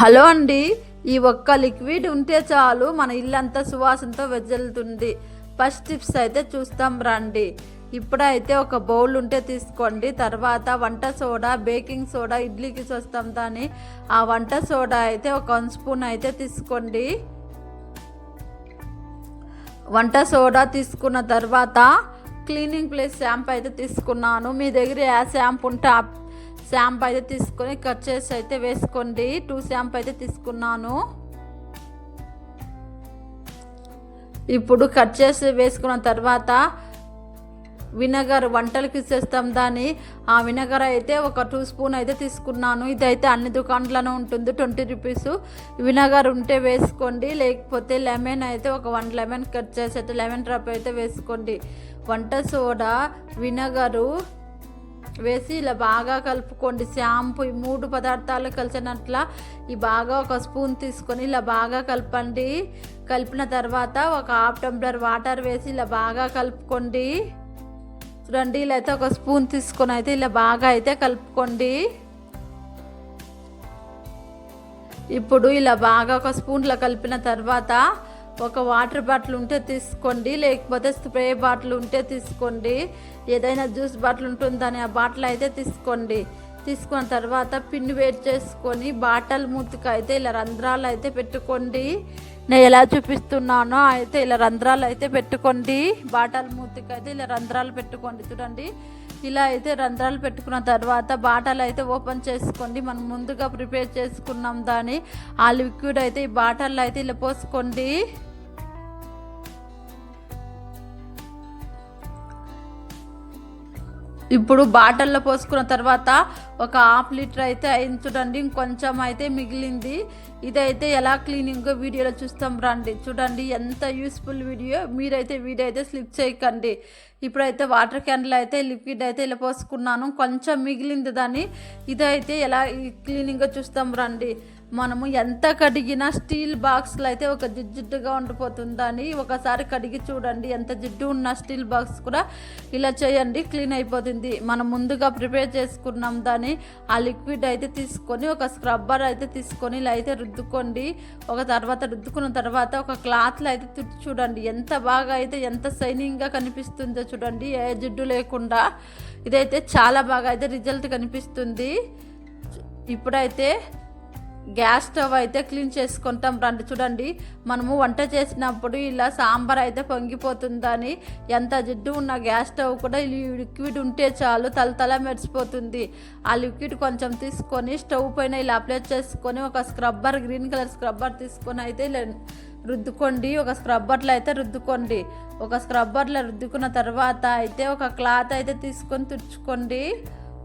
Hello అండి ఈ ఒక్క లిక్విడ్ ఉంటే చాలు మన ఇల్లంతా సువాసనతో వెజ్జలుతుంది ఫస్ట్ టిప్స్ అయితే చూస్తాం రండి. ఇప్పుడైతే ఒక బౌల్ ఉంటే తీసుకోండి. తర్వాత వంట సోడా బేకింగ్ సోడా ఇడ్లీకి చూస్తాం దాని ఆ వంట సోడా అయితే ఒక వన్ స్పూన్ అయితే తీసుకోండి. వంట సోడా తీసుకున్న తర్వాత క్లీనింగ్ ప్లేస్ షాంపూ అయితే తీసుకున్నాను. మీ దగ్గర ఏ షాంపూ ఉంటే షాంపూ అయితే తీసుకొని కట్ చేసి అయితే వేసుకోండి. టూ షాంపూ అయితే తీసుకున్నాను. ఇప్పుడు కట్ చేసి వేసుకున్న తర్వాత వినగర్ వంటలకి ఇచ్చేస్తాం దాన్ని. ఆ వినగర్ అయితే ఒక టూ స్పూన్ అయితే తీసుకున్నాను. ఇదైతే అన్ని దుకాణంలోనే ఉంటుంది. ట్వంటీ రూపీస్ వినగర్ ఉంటే వేసుకోండి. లేకపోతే లెమన్ అయితే ఒక వన్ లెమన్ కట్ చేసి అయితే లెమన్ డ్రాప్ అయితే వేసుకోండి. వంట సోడా వినగరు వేసి ఇలా బాగా కలుపుకోండి. షాంపూ ఈ మూడు పదార్థాలు కలిసినట్ల ఈ బాగా ఒక స్పూన్ తీసుకొని ఇలా బాగా కలపండి. కలిపిన తర్వాత ఒక హాఫ్ టంబ్లర్ వాటర్ వేసి ఇలా బాగా కలుపుకోండి. చూడండి ఇలా అయితే ఒక స్పూన్ తీసుకొని అయితే ఇలా బాగా అయితే కలుపుకోండి. ఇప్పుడు ఇలా బాగా ఒక స్పూన్లో కలిపిన తర్వాత ఒక వాటర్ బాటిల్ ఉంటే తీసుకోండి లేకపోతే స్ప్రే బాటిల్ ఉంటే తీసుకోండి. ఏదైనా జ్యూస్ బాటిల్ ఉంటుందని ఆ బాటిల్ అయితే తీసుకోండి. తీసుకున్న తర్వాత పిన్ వేడి చేసుకొని బాటల్ మూతికి అయితే ఇలా రంధ్రాలు అయితే పెట్టుకోండి. నేను ఎలా చూపిస్తున్నానో అయితే ఇలా రంధ్రాలు అయితే పెట్టుకోండి. బాటల్ మూతికి అయితే ఇలా రంధ్రాలు పెట్టుకోండి. చూడండి ఇలా అయితే రంధ్రాలు పెట్టుకున్న తర్వాత బాటలు అయితే ఓపెన్ చేసుకోండి. మనం ముందుగా ప్రిపేర్ చేసుకున్నాం దాన్ని. ఆ లిక్విడ్ అయితే ఈ బాటల్లో అయితే ఇలా పోసుకోండి. ఇప్పుడు బాటిల్లో పోసుకున్న తర్వాత ఒక హాఫ్ లీటర్ అయితే అయింది చూడండి ఇంకొంచెం అయితే మిగిలింది. ఇదైతే ఎలా క్లీనింగ్ వీడియోలో చూస్తాం రండి. చూడండి ఎంత యూస్ఫుల్ వీడియో మీరైతే వీడియో అయితే స్లిప్ చేయకండి. ఇప్పుడైతే వాటర్ క్యాన్లు అయితే లిక్విడ్ అయితే ఇలా పోసుకున్నాను. కొంచెం మిగిలింది దాన్ని. ఇదైతే ఎలా క్లీనింగ్గా చూస్తాం రండి. మనము ఎంత కడిగినా స్టీల్ బాక్స్లో అయితే ఒక జిడ్డుగా ఉండిపోతుందని ఒకసారి కడిగి చూడండి. ఎంత జిడ్డు ఉన్న స్టీల్ బాక్స్ కూడా ఇలా చేయండి క్లీన్ అయిపోతుంది. మనం ముందుగా ప్రిపేర్ చేసుకున్నాం దాన్ని ఆ లిక్విడ్ అయితే తీసుకొని ఒక స్క్రబ్బర్ అయితే తీసుకొని ఇలా అయితే రుద్దుకోండి. ఒక తర్వాత రుద్దుకున్న తర్వాత ఒక క్లాత్లో అయితే తుడిచి చూడండి. ఎంత బాగా అయితే ఎంత షైనింగ్గా కనిపిస్తుందో చూడండి. ఏ జిడ్డు లేకుండా ఇదైతే చాలా బాగా అయితే రిజల్ట్ కనిపిస్తుంది. ఇప్పుడైతే గ్యాస్ స్టవ్ అయితే క్లీన్ చేసుకుంటాం. రండి చూడండి. మనము వంట చేసినప్పుడు ఇలా సాంబార్ అయితే పొంగిపోతుందని ఎంత జిడ్డు ఉన్న గ్యాస్ స్టవ్ కూడా ఈ లిక్విడ్ ఉంటే చాలు తలతల మెరిసిపోతుంది. ఆ లిక్విడ్ కొంచెం తీసుకొని స్టవ్ పైన ఇలా అప్లై చేసుకొని ఒక స్క్రబ్బర్ గ్రీన్ కలర్ స్క్రబ్బర్ తీసుకొని అయితే రుద్దుకోండి. ఒక స్క్రబ్బర్లో అయితే రుద్దుకోండి. ఒక స్క్రబ్బర్లో రుద్దుకున్న తర్వాత అయితే ఒక క్లాత్ అయితే తీసుకొని తుడుచుకోండి.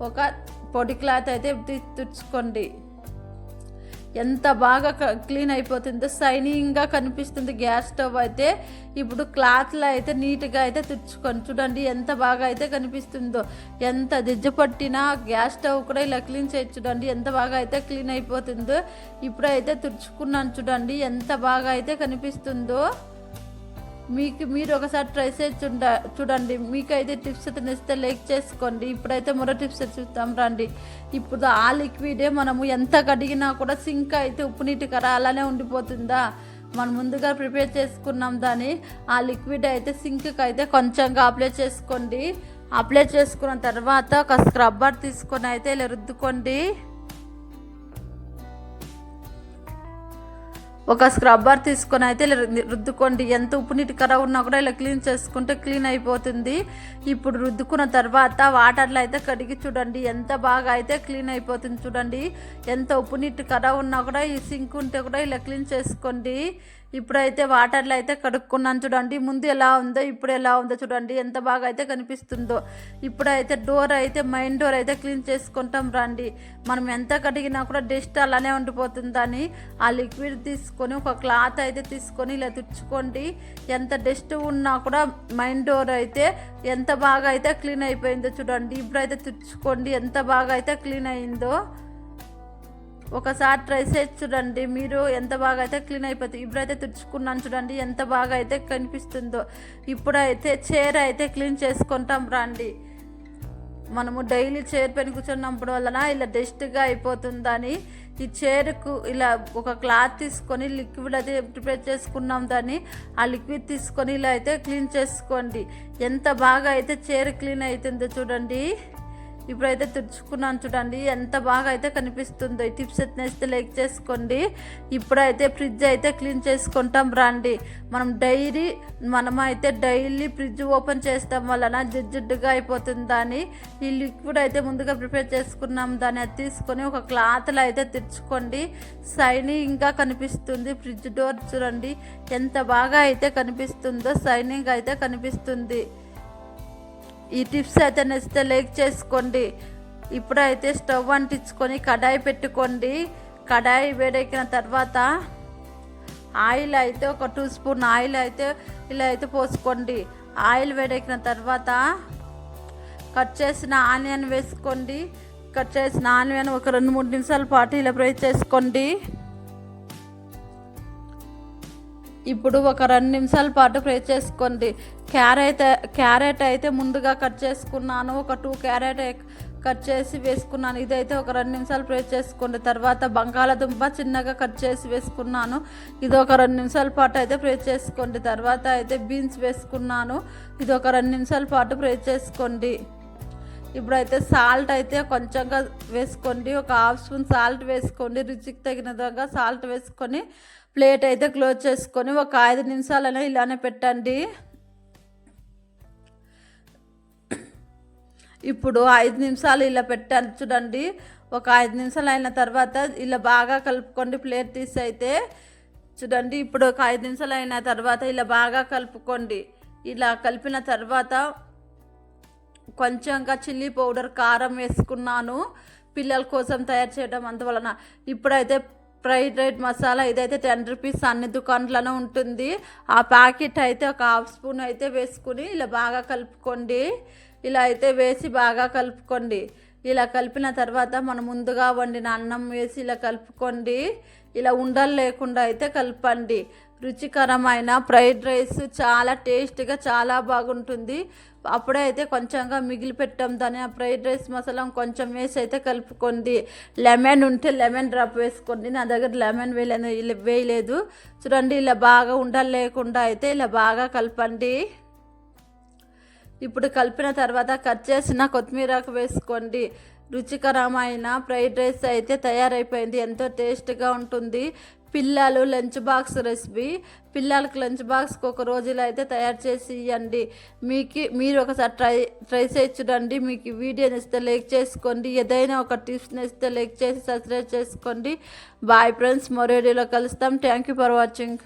ఒక పొడి క్లాత్ అయితే తుడుచుకోండి. ఎంత బాగా క్లీన్ అయిపోతుందో షైనింగ్గా కనిపిస్తుంది గ్యాస్ స్టవ్ అయితే. ఇప్పుడు క్లాత్లో అయితే నీట్గా అయితే తుడుచుకొని చూడండి ఎంత బాగా అయితే కనిపిస్తుందో. ఎంత దిజ్జు పట్టినా గ్యాస్ స్టవ్ కూడా ఇలా క్లీన్ చేయొచ్చు చూడండి ఎంత బాగా అయితే క్లీన్ అయిపోతుందో. ఇప్పుడైతే తుడుచుకున్నాను చూడండి ఎంత బాగా అయితే కనిపిస్తుందో. మీకు మీరు ఒకసారి ట్రై చేసి చూడ చూడండి. మీకైతే టిప్స్ అయితే నచ్చితే లైక్ చేసుకోండి. ఇప్పుడైతే మరో టిప్స్ చూస్తాం రండి. ఇప్పుడు ఆ లిక్విడే మనము ఎంత కడిగినా కూడా సింక్ అయితే ఉప్పు నీటి కర అలానే ఉండిపోతుందా? మనం ముందుగా ప్రిపేర్ చేసుకున్నాం దాన్ని. ఆ లిక్విడ్ అయితే సింక్కి అయితే కొంచెంగా అప్లై చేసుకోండి. అప్లై చేసుకున్న తర్వాత ఒక స్క్రబ్బర్ తీసుకొని అయితే ఇలా రుద్దుకోండి. ఒక స్క్రబ్బర్ తీసుకొని అయితే ఇలా రుద్దుకోండి. ఎంత ఉప్పు నీటి కరాబ్ ఉన్నా కూడా ఇలా క్లీన్ చేసుకుంటే క్లీన్ అయిపోతుంది. ఇప్పుడు రుద్దుకున్న తర్వాత వాటర్లో అయితే కడిగి చూడండి. ఎంత బాగా అయితే క్లీన్ అయిపోతుంది చూడండి. ఎంత ఉప్పు నీటి కరాబ్ ఉన్నా కూడా ఈ సింక్ ఉంటే కూడా ఇలా క్లీన్ చేసుకోండి. ఇప్పుడైతే వాటర్లో అయితే కడుక్కున్నాను చూడండి. ముందు ఎలా ఉందో ఇప్పుడు ఎలా ఉందో చూడండి. ఎంత బాగా అయితే కనిపిస్తుందో. ఇప్పుడైతే డోర్ అయితే మెయిన్ డోర్ అయితే క్లీన్ చేసుకుంటాం రండి. మనం ఎంత కడిగినా కూడా డస్ట్ అలానే ఉండిపోతుందని ఆ లిక్విడ్ తీసుకొని ఒక క్లాత్ అయితే తీసుకొని ఇలా తుడుచుకోండి. ఎంత డస్ట్ ఉన్నా కూడా మెయిన్ డోర్ అయితే ఎంత బాగా అయితే క్లీన్ అయిపోయిందో చూడండి. ఇప్పుడైతే తుడుచుకోండి. ఎంత బాగా అయితే క్లీన్ అయిందో. ఒకసారి ట్రై చేసి చూడండి. మీరు ఎంత బాగా అయితే క్లీన్ అయిపోతుంది ఇప్పుడైతే తుడుచుకున్నాను చూడండి ఎంత బాగా అయితే కనిపిస్తుందో. ఇప్పుడైతే చీర అయితే క్లీన్ చేసుకుంటాం రండి. మనము డైలీ చైర్ పైన కూర్చున్నప్పుడు వలన ఇలా డస్ట్గా అయిపోతుందని ఈ చైర్కు ఇలా ఒక క్లాత్ తీసుకొని లిక్విడ్ అయితే ప్రిపేర్ చేసుకున్నాం దాన్ని ఆ లిక్విడ్ తీసుకొని ఇలా అయితే క్లీన్ చేసుకోండి. ఎంత బాగా అయితే చైర్ క్లీన్ అవుతుందో చూడండి. ఇప్పుడైతే తుడుచుకున్నాను చూడండి. ఎంత బాగా అయితే కనిపిస్తుందో. ఈ టిప్స్ ఎత్తినేస్తే లైక్ చేసుకోండి. ఇప్పుడైతే ఫ్రిడ్జ్ అయితే క్లీన్ చేసుకుంటాం రండి. మనం డైలీ మనం అయితే డైలీ ఫ్రిడ్జ్ ఓపెన్ చేస్తాం వలన జిడ్జిడ్డుగా అయిపోతుంది దాన్ని ఈ లిక్విడ్ అయితే ముందుగా ప్రిపేర్ చేసుకున్నాం. దాన్ని అది తీసుకొని ఒక క్లాత్లో అయితే తెచ్చుకోండి. షైనింగ్గా కనిపిస్తుంది. ఫ్రిడ్జ్ డోర్ చూడండి. ఎంత బాగా అయితే కనిపిస్తుందో షైనింగ్ అయితే కనిపిస్తుంది. ఈ టిప్స్ అయితే నచ్చితే లైక్ చేసుకోండి. ఇప్పుడైతే స్టవ్ అంటించుకొని కడాయి పెట్టుకోండి. కడాయి వేడెక్కిన తర్వాత ఆయిల్ అయితే ఒక టూ స్పూన్ ఆయిల్ అయితే ఇలా అయితే పోసుకోండి. ఆయిల్ వేడెక్కిన తర్వాత కట్ చేసిన ఆనియన్ వేసుకోండి. కట్ చేసిన ఆనియన్ ఒక రెండు మూడు నిమిషాల పాటు ఇలా ఫ్రై చేసుకోండి. ఇప్పుడు ఒక రెండు నిమిషాల పాటు ఫ్రై చేసుకోండి. క్యారెట్ క్యారెట్ అయితే ముందుగా కట్ చేసుకున్నాను. ఒక టూ క్యారెట్ కట్ చేసి వేసుకున్నాను. ఇదైతే ఒక రెండు నిమిషాలు ఫ్రై చేసుకోండి. తర్వాత బంగాళాదుంప చిన్నగా కట్ చేసి వేసుకున్నాను. ఇది ఒక రెండు నిమిషాల పాటు అయితే ఫ్రై చేసుకోండి. తర్వాత అయితే బీన్స్ వేసుకున్నాను. ఇది ఒక రెండు నిమిషాల పాటు ఫ్రై చేసుకోండి. ఇప్పుడైతే సాల్ట్ అయితే కొంచెంగా వేసుకోండి. ఒక హాఫ్ స్పూన్ సాల్ట్ వేసుకోండి. రుచికి తగిన సాల్ట్ వేసుకొని ప్లేట్ అయితే క్లోజ్ చేసుకొని ఒక ఐదు నిమిషాలైనా ఇలానే పెట్టండి. ఇప్పుడు ఐదు నిమిషాలు ఇలా పెట్టాను చూడండి. ఒక ఐదు నిమిషాలు అయిన తర్వాత ఇలా బాగా కలుపుకోండి ప్లేట్ తీసి అయితే. చూడండి ఇప్పుడు ఒక ఐదు నిమిషాలు అయిన తర్వాత ఇలా బాగా కలుపుకోండి. ఇలా కలిపిన తర్వాత కొంచెంగా చిల్లీ పౌడర్ కారం వేసుకున్నాను. పిల్లల కోసం తయారు చేయడం అందువలన ఇప్పుడైతే ఫ్రైడ్ రైడ్ మసాలా ఇదైతే టెన్ రూపీస్ అన్ని దుకాణంలోనే ఉంటుంది. ఆ ప్యాకెట్ అయితే ఒక హాఫ్ స్పూన్ అయితే వేసుకుని ఇలా బాగా కలుపుకోండి. ఇలా అయితే వేసి బాగా కలుపుకోండి. ఇలా కలిపిన తర్వాత మనం ముందుగా వండిన అన్నం వేసి ఇలా కలుపుకోండి. ఇలా ఉండలు లేకుండా అయితే కలపండి. రుచికరమైన ఫ్రైడ్ రైస్ చాలా టేస్ట్గా చాలా బాగుంటుంది. అప్పుడే అయితే కొంచెంగా మిగిలి పెట్టాం దాని ఆ ఫ్రైడ్ రైస్ మసాలా కొంచెం వేసి అయితే కలుపుకోండి. లెమన్ ఉంటే లెమన్ డ్రాప్ వేసుకోండి. నా దగ్గర లెమన్ వేయలేదు వేయలేదు. చూడండి ఇలా బాగా ఉండాలి లేకుండా అయితే ఇలా బాగా కలపండి. ఇప్పుడు కలిపిన తర్వాత కట్ చేసిన కొత్తిమీరకు వేసుకోండి. రుచికరమైన ఫ్రైడ్ రైస్ అయితే తయారైపోయింది. ఎంతో టేస్ట్గా ఉంటుంది. పిల్లలు లంచ్ బాక్స్ రెసిపీ. పిల్లలకు లంచ్ బాక్స్కి ఒక రోజులో అయితే తయారు చేసి ఇవ్వండి మీకు మీరు ఒకసారి ట్రై ట్రై చేసి చూడండి. మీకు వీడియో నచ్చితే లైక్ చేసుకోండి. ఏదైనా ఒక టిప్స్ నచ్చితే లైక్ చేసి సబ్స్క్రైబ్ చేసుకోండి. బాయ్ ఫ్రెండ్స్ మరో వీడియోలో కలుస్తాం. Thank you for watching.